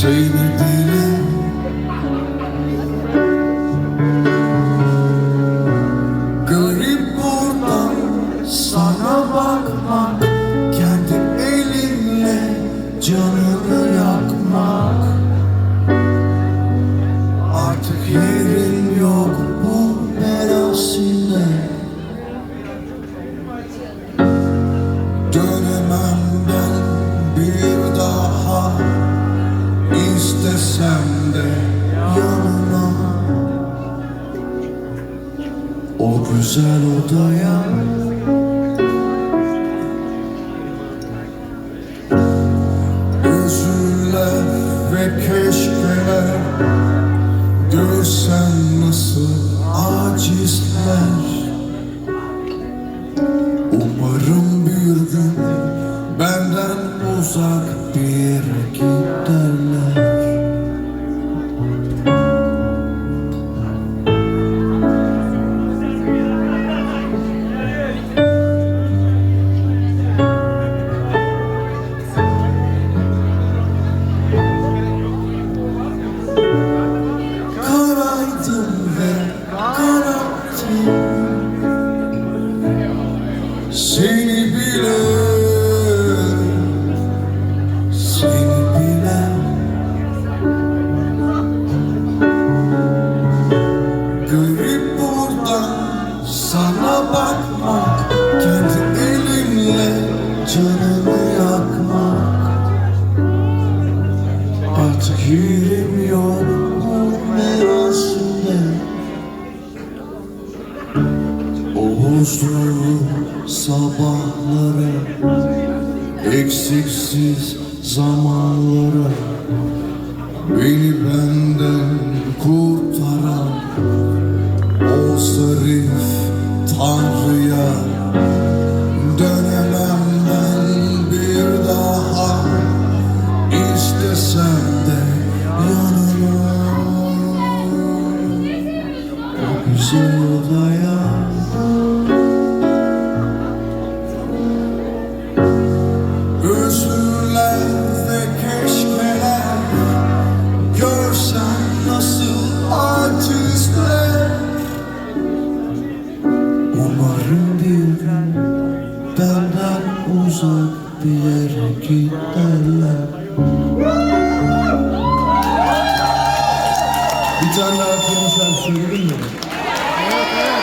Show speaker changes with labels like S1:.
S1: seni bile Garip buradan sana bakmak Kendi elinle canını yakmak. Artık yerin yok bu merasime. Dönemem İstesem de yanına O güzel odaya. Özürler ve keşkeler. Görsen nasıl acizler. Umarım bir gün benden uzak bir giderler sana bakmak Kendi yakmak Artık yerim bu merasime O huzurlu sabahlara Eksiksiz zamanlara Beni benden kurtaran Dönemem ben bir daha. İstesem de yanına O güzel odaya uzak bir yere giderler Bir tane daha piyano şarkı söyledin mi? Evet, evet.